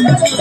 అనుకున్నావే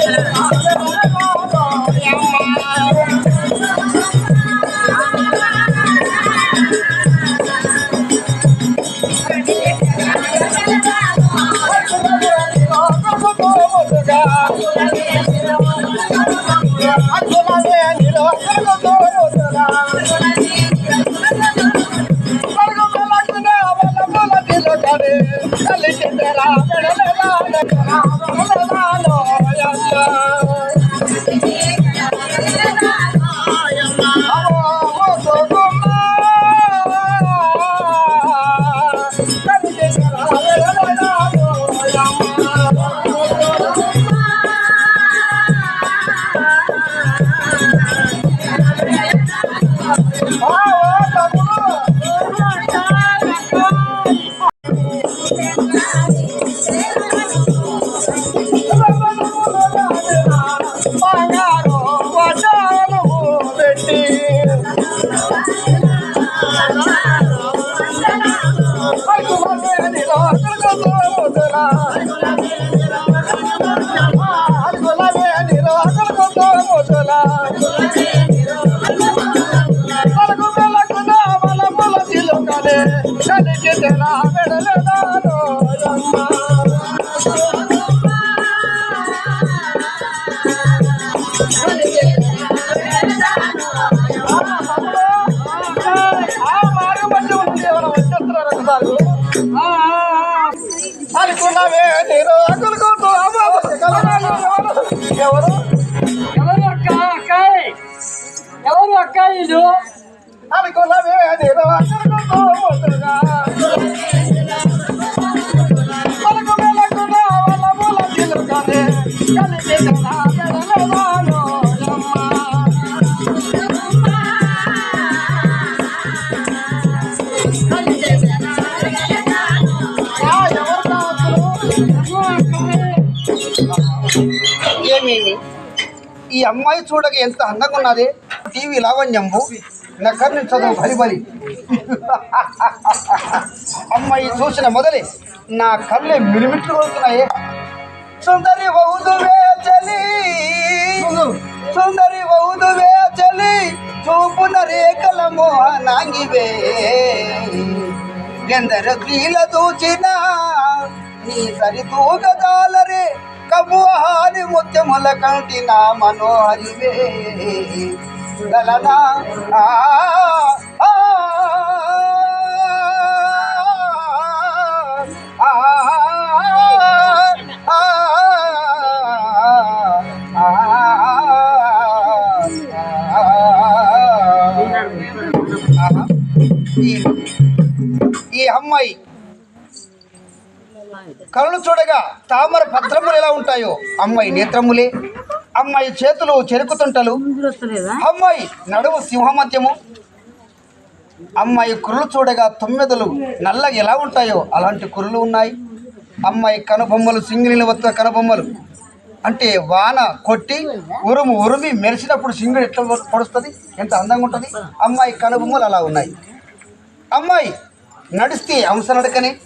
ఎవరు ఎవరు అక్క అక్కాయ్ ఎవరు అక్కాయిలు అనుకున్నావే ఈ అమ్మాయి చూడక ఎంత అందంగా ఉన్నది? టీవీ లావణ్యంబు. నక్కర్ని చదువు బలి బలి అమ్మాయి చూసిన మొదలే నా కళ్ళే మిలిమిట్లు కొడుతున్నాయి. సుందరి వౌదువే చలి. సుందరి వౌదువే చలి. చూపున రేఖల మోహనాంగివే ఎందరు క్రీల చూచిన నీ సరితూగదాలరే కబుహారి ముత్యముల కంటి నా మనోహరివే గలనా ఈ- ఈ అమ్మాయి కళ్ళు చూడగా తామర భద్రములు ఎలా ఉంటాయో? అమ్మాయి నేత్రములే. అమ్మాయి చేతులు చెరుకుతుంటలు. అమ్మాయి నడుము సింహమధ్యము. అమ్మాయి కుర్రలు చూడగా తొమ్మిదలు నల్లగా ఎలా ఉంటాయో? అలాంటి కుర్రలు ఉన్నాయి. అమ్మాయి కనుబొమ్మలు సింగిలి వత్త కనుబొమ్మలు. అంటే వాన కొట్టి ఉరుము ఉరిమి మెరిసినప్పుడు సింగుడు ఎట్లా పొడుస్తుంది? ఎంత అందంగా ఉంటుంది? అమ్మాయి కనుబొమ్మలు అలా ఉన్నాయి. అమ్మాయి నడిస్తే అంశ నడకనే.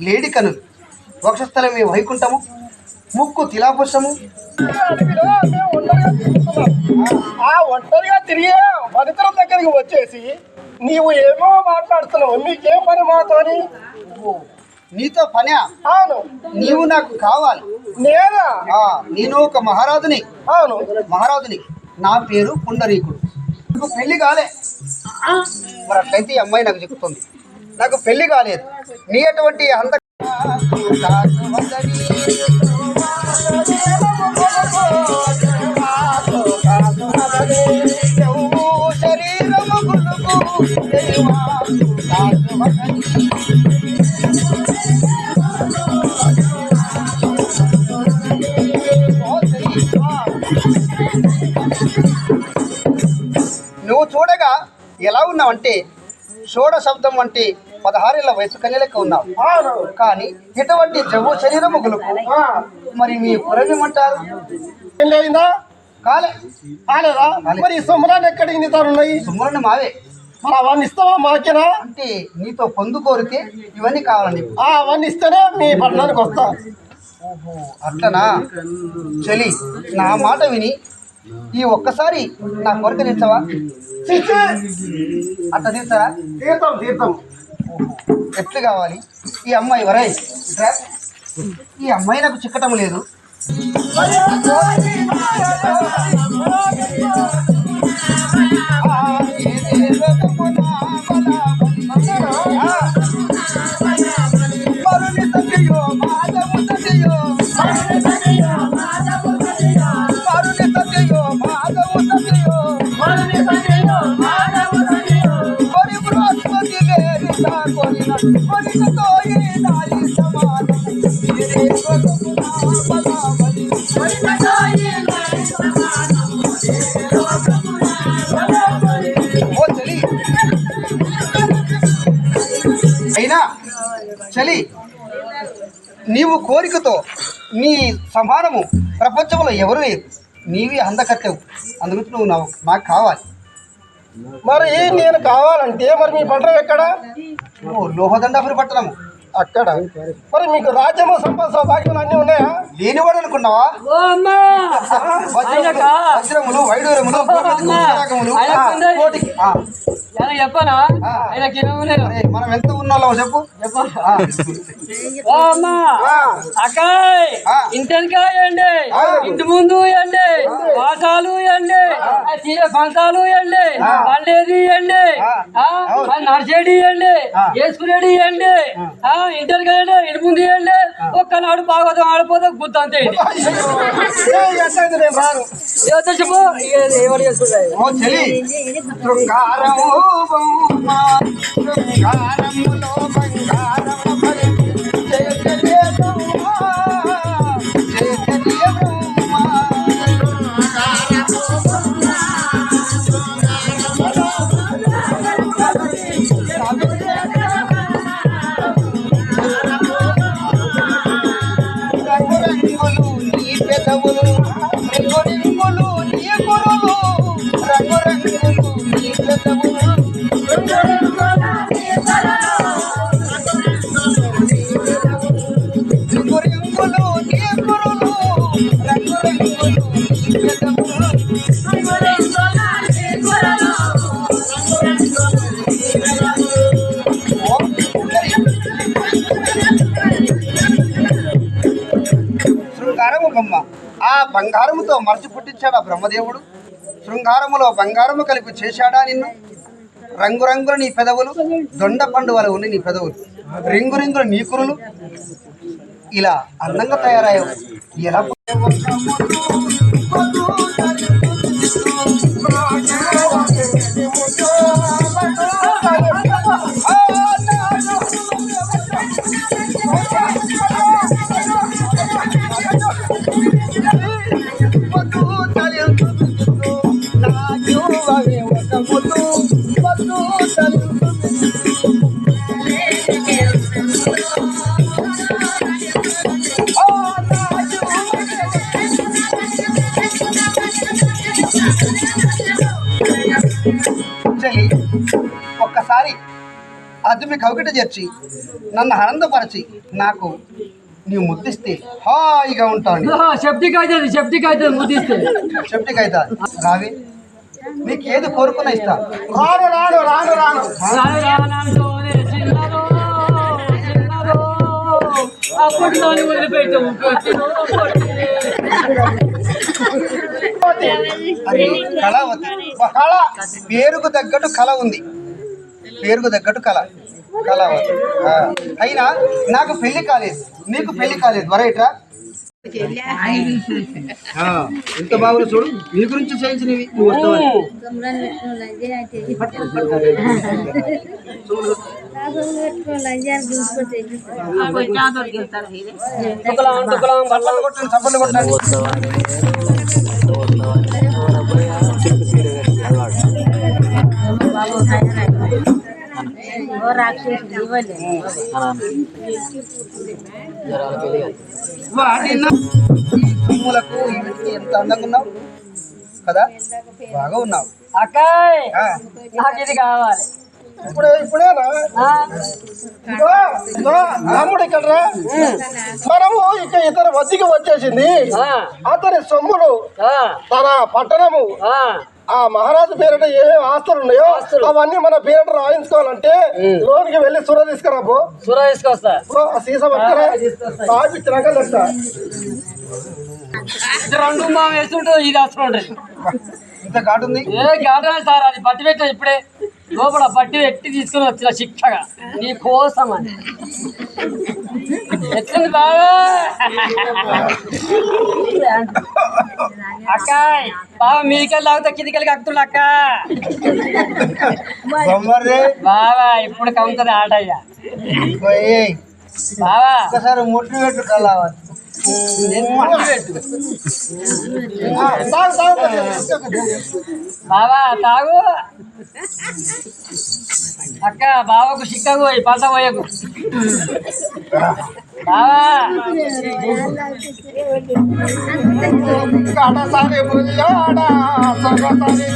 లేడి కనులు వక్షస్థలమే వైకుంఠము? ముక్కు తిలాపుషము ఆ ఒంటరిగా తిరిగే వనితల దగ్గరికి వచ్చేసి నీవు ఏమో మాట్లాడుతున్నావు నీకేం పని మాతోని? నీతో పనా? అవును. నీవు నాకు కావాలి. నేనా? ఆ, నేను ఒక మహారాజుని. అవును. మహారాజుని. నా పేరు పుండరీకుడు. నాకు పెళ్ళి కాలే. మరి అట్లయితే ఈ అమ్మాయి నాకు చెప్తుంది నాకు పెళ్ళి కాలేదు. నీ అటువంటి అంత నువ్వు చూడగా ఎలా ఉన్నావంటే షోడ శబ్దం వంటి పదహారేళ్ళ వయసు కన్య లెక్క ఉన్నావు. కానీ ఇటువంటి జవ్వు శరీరము గులుకు ఆ, మరి మీ పెళ్ళయిందా కాలే. కాలేదా? మరి ఈ సొమ్మరాన్ని ఎక్కడికి నీ ఉన్నాయి సుమ్మరుని మావే అవన్నీ ఇస్తావా మాకేనా? అంటే నీతో పొందు కోరితే ఇవన్నీ కావాలి నీకు ఆ అవన్నీ ఇస్తేనే మీ పట్టణానికి వస్తా. ఓహో అట్లనా? చలి నా మాట విని ఈ ఒక్కసారి నా కోరిక తీర్చవా! అట్లా తీర్చారా? తీర్థం తీర్థం ఎట్లు కావాలి? ఈ అమ్మాయి వరై ఈ అమ్మాయి నాకు చిక్కటం లేదు. అయినా చలి నీవు కోరికతో నీ సమానము ప్రపంచంలో ఎవరు లేరు. నీవి అందకత్తెవు అందుకు నువ్వు నాకు నాకు కావాలి. మరి నేను కావాలంటే మరి మీ పట్టణం ఎక్కడ? లోహదండాపురి పట్టణము. అక్కడ. మరి మీకు రాజ్యము సంపద సౌభాగ్యం అన్నీ ఉన్నాయా? లేనివాడు అనుకున్నావా? ఓ అమ్మా! వజ్రములు వైడూరములు. కోటికి చెప్పనా. ఆయనకి మనం ఎంత ఉన్నాలో చెప్పు అక్కాయ్. ఇంటెనకాయ అండి. ఇంటి ముందు అండి వాసాలు అండి పంతాలు అండి. పండేది అండి. నడిచేది అండి. వేసుకునేది అండి ఇంటెనకాయ ఇంటి ముందు అండి ఒక్కనాడు భాగవతం ఆడిపోతే గుర్తు అంతే అండి చెప్పు. ఎవరు చేసుకుంటాయి శృంగారము శృంగారములో బంగారముతో మరచి పుట్టించాడా బ్రహ్మదేవుడు? శృంగారములో బంగారము కలిపి చేశాడా నిన్ను? రంగురంగుల నీ పెదవులు దొండ పండు వల నీ పెదవులు. రింగు రింగుల నీ కురులు. ఇలా అందంగా తయారయ్యావు. ఎలా అదుమి కవికట చేర్చి నన్ను ఆనందపరచి నాకు నీవు ముద్దిస్తే హాయిగా ఉంటాను. సెప్టిక్ అవుతుంది సెప్టిక్ అవుతుంది ముద్దిస్తే. చెప్తికైతా రావి నీకు ఏది కోరుకున్నా ఇస్తా. రాను రాను రాను రాను. కళావతి. కళ. పేరుకు తగ్గట్టు కళ ఉంది. పేరుకు తగ్గట్టు కళ కళావతి ఆ, అయినా నాకు పెళ్ళి కాలేదు. నీకు పెళ్ళి కాలేదు. వరైట్రా ఎంత బాగుంది చూడు నీ గురించి చేయించినవి నువ్వు వస్తావని వీటికి ఎంత అందంగా ఉన్నావు కదా బాగా ఉన్నావు నాకు ఇది కావాలి ఇప్పుడే రాముడు ఇక్కడ. మనము ఇక ఇతర వద్దకి వచ్చేసింది ఆ, అతని సొమ్ములు ఆ, తన పట్టణము ఆ. మహారాజు పేరిట ఏమేమి ఆస్తులు ఉన్నాయో అవన్నీ మన పేరిట రాయించుకోవాలంటే లోనికి వెళ్ళి సుర తీసుకురా పో. సుర తీసుకొస్తా. సీసా పట్టుకురా. రెండు మా ఇది వస్తుంటుంది ఇంత ఘాటుంది ఏ గార్డెన్ సార్ అది పట్టి పెట్టా ఇప్పుడే. లోపల పట్టి పెట్టి తీసుకుని వచ్చిన శిక్షగా. నీ కోసం అని. ఎట్లుంది బాగా అక్క బాగా మీకెళ్ళి తాగుతా కిందికెళ్ళి కక్కుతుంది అక్క. బావా ఇప్పుడు కమ్ముతుంది ఆట అయ్యా పోయి బావా. ఒకసారి ముట్టు పెట్టు. బావా తాగు. అక్క బావకు చిక్కకు పోయి పంట పోయకు. బావా. కడసారి బుల్లోడ, సొగసరి చిన్నోడ,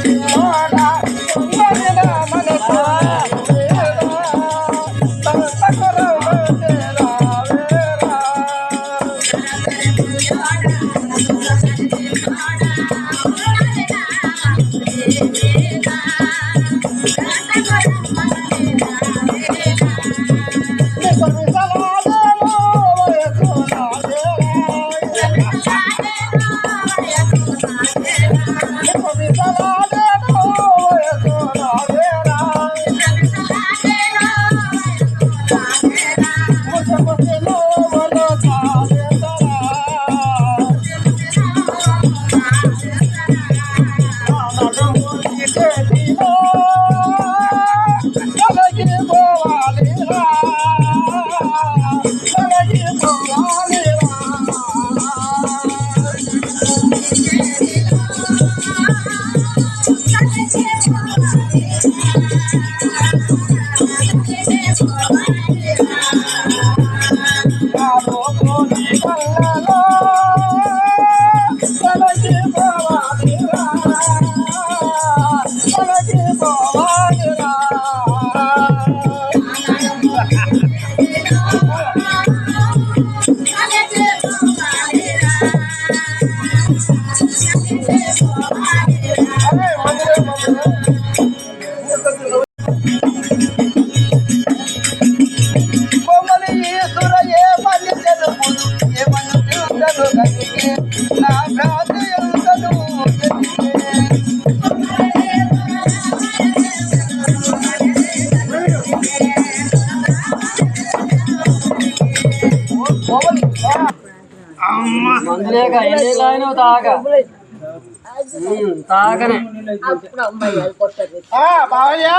బావయ్య?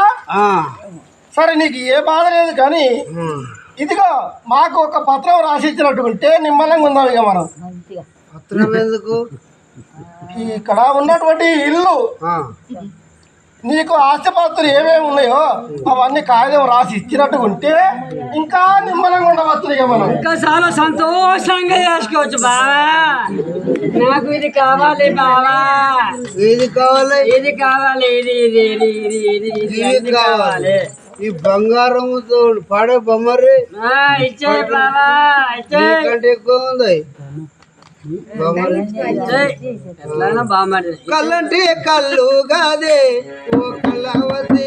సరే నీకు ఏ బాధ లేదు కానీ ఇదిగో మాకు ఒక పత్రం రాసి ఇచ్చినట్టు ఉంటే నిమ్మలంగా ఉందాం ఇక మనం. పత్రం ఎందుకు? ఈ ఇక్కడ ఉన్నటువంటి ఇల్లు నీకు ఆస్తిపాస్తులు ఏమేమి ఉన్నాయో అవన్నీ కాగితం రాసి ఇచ్చినట్టు ఉంటే ఇంకా నిమ్మలంగా ఉండవచ్చు ఇక మనం ఇంకా చాలా సంతోషంగా చేసుకోవచ్చు బావా. నాకు ఇది కావాలి బావా. ఏది కావాలి? ఇది కావాలి? ఇది ఇది ఇది ఇది ఇది ఇది ఇది కావాలి? ఈ బంగారంతో పడే బొమ్మరే ఆ, ఇచ్చేయ్ బావా ఇచ్చేయ్. కంటే ఎక్కువ ఉంది? బొమ్మరే కళ్ళంటే కళ్ళు కాదే. ఓ కళ్ళవతి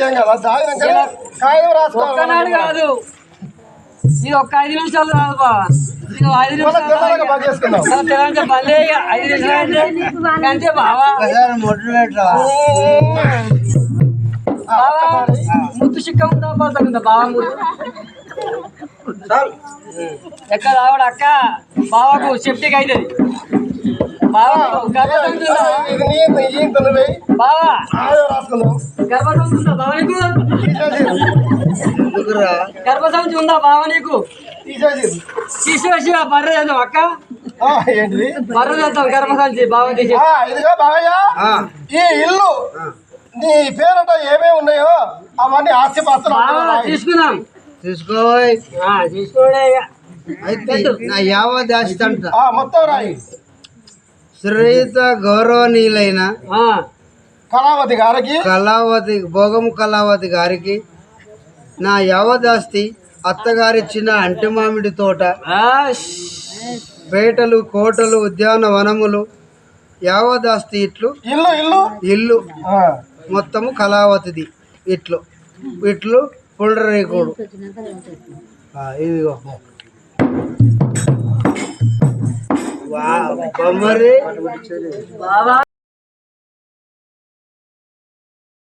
ఏం కదా తాగినాక కాయం ఒక్కనాడు రాసుకోవాలి. కాదు. ఇది ఒక్క ఐదు నిమిషాలు ఇది ఐదు నిమిషాలు ఐదు అంటే బావా. ముత్తు చిక్క ఉందా బావా ముత్తు? ఎక్కడ రావడు అక్క? బావకు సెఫ్టీకి అవుతుంది గర్భసంచి ఉందా. బావా నీకు? తీసేసి. బర్రె చేద్దాం అక్క? బర్రె చేద్దాం గర్భసంచి బావ తీసి ఆ, ఇదిగో బావయ్య. ఆ, ఈ ఇల్లు నీ పేరట ఏమేమి ఉన్నాయో అవన్నీ ఆస్తిపాస్తులు బావ అందులో రాయి. తీసుకుందాం. తీసుకోబోయ్ ఆ, తీసుకోడే. అయితే నా యావ దాచితంట ఆ, మొత్తం రాయి. శ్రీత గౌరవనీయులైన కళావతి గారికి కళావతి భోగము కళావతి గారికి నా యావదాస్తి అత్తగారిచ్చిన అంటి మామిడి తోట. పేటలు కోటలు ఉద్యానవనములు యావదాస్తి ఇట్లు ఇల్లు ఇల్లు? ఇల్లు. మొత్తము కళావతిది ఇట్లు. ఇట్లు పుండరీకుడు ఆ, ఇదిగో. వావ్, బొమ్మరి. బావా.